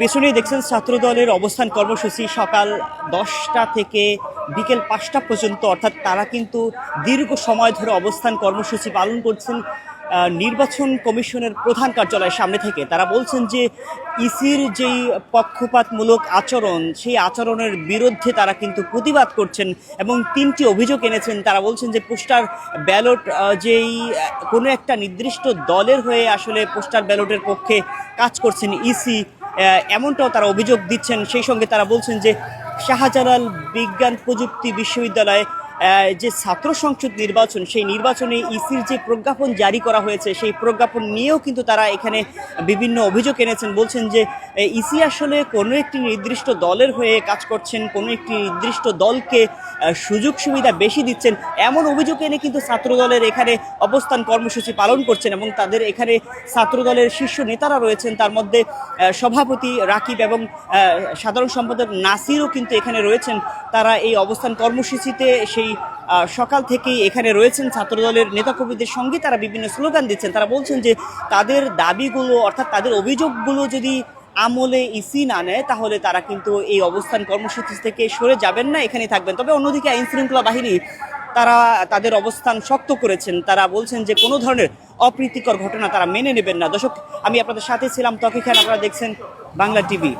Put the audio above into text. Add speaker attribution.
Speaker 1: পেছনেই দেখছেন ছাত্রদলের অবস্থান কর্মসূচি। সকাল দশটা থেকে বিকেল পাঁচটা পর্যন্ত, অর্থাৎ তারা কিন্তু দীর্ঘ সময় ধরে অবস্থান কর্মসূচি পালন করছেন নির্বাচন কমিশনের প্রধান কার্যালয়ের সামনে থেকে। তারা বলছেন যে ইসির যেই পক্ষপাতমূলক আচরণ, সেই আচরণের বিরুদ্ধে তারা কিন্তু প্রতিবাদ করছেন এবং তিনটি অভিযোগ এনেছেন। তারা বলছেন যে পোস্টার ব্যালট যেই কোনো একটা নির্দিষ্ট দলের হয়ে আসলে পোস্টার ব্যালটের পক্ষে কাজ করছেন ইসি। এমনটাও তারা অভিযোগ দিচ্ছেন। সেই সঙ্গে তারা বলছেন যে শাহজালাল বিজ্ঞান প্রযুক্তি বিশ্ববিদ্যালয়ে যে ছাত্র সংসদ নির্বাচন, সেই নির্বাচনে ইসির যে প্রজ্ঞাপন জারি করা হয়েছে, সেই প্রজ্ঞাপন নিয়েও কিন্তু তারা এখানে বিভিন্ন অভিযোগ এনেছেন। বলছেন যে ইসি আসলে কোনো একটি নির্দিষ্ট দলের হয়ে কাজ করছেন, কোনো একটি নির্দিষ্ট দলকে সুযোগ সুবিধা বেশি দিচ্ছেন। এমন অভিযোগ এনে কিন্তু ছাত্র দলের এখানে অবস্থান কর্মসূচি পালন করছেন এবং তাদের এখানে ছাত্র দলের শীর্ষ নেতারা রয়েছেন। তার মধ্যে সভাপতি রাকিব এবং সাধারণ সম্পাদক নাসিরও কিন্তু এখানে রয়েছেন। তারা এই অবস্থান কর্মসূচিতে সেই সকাল থেকেই এখানে রয়েছেন ছাত্রদলের নেতাকর্মীদের সঙ্গে। তারা বিভিন্ন স্লোগান দিচ্ছেন। তারা বলছেন যে তাদের দাবিগুলো অর্থাৎ তাদের অভিযোগগুলো যদি আমলে ইসি না নেয়, তাহলে তারা কিন্তু এই অবস্থান কর্মসূচি থেকে সরে যাবেন না, এখানেই থাকবেন। তবে অন্যদিকে আইন শৃঙ্খলা বাহিনী, তারা তাদের অবস্থান শক্ত করেছেন। তারা বলছেন যে কোনো ধরনের অপ্রীতিকর ঘটনা তারা মেনে নেবেন না। দর্শক, আমি আপনাদের সাথে ছিলাম তখন আপনারা দেখছেন বাংলা টিভি।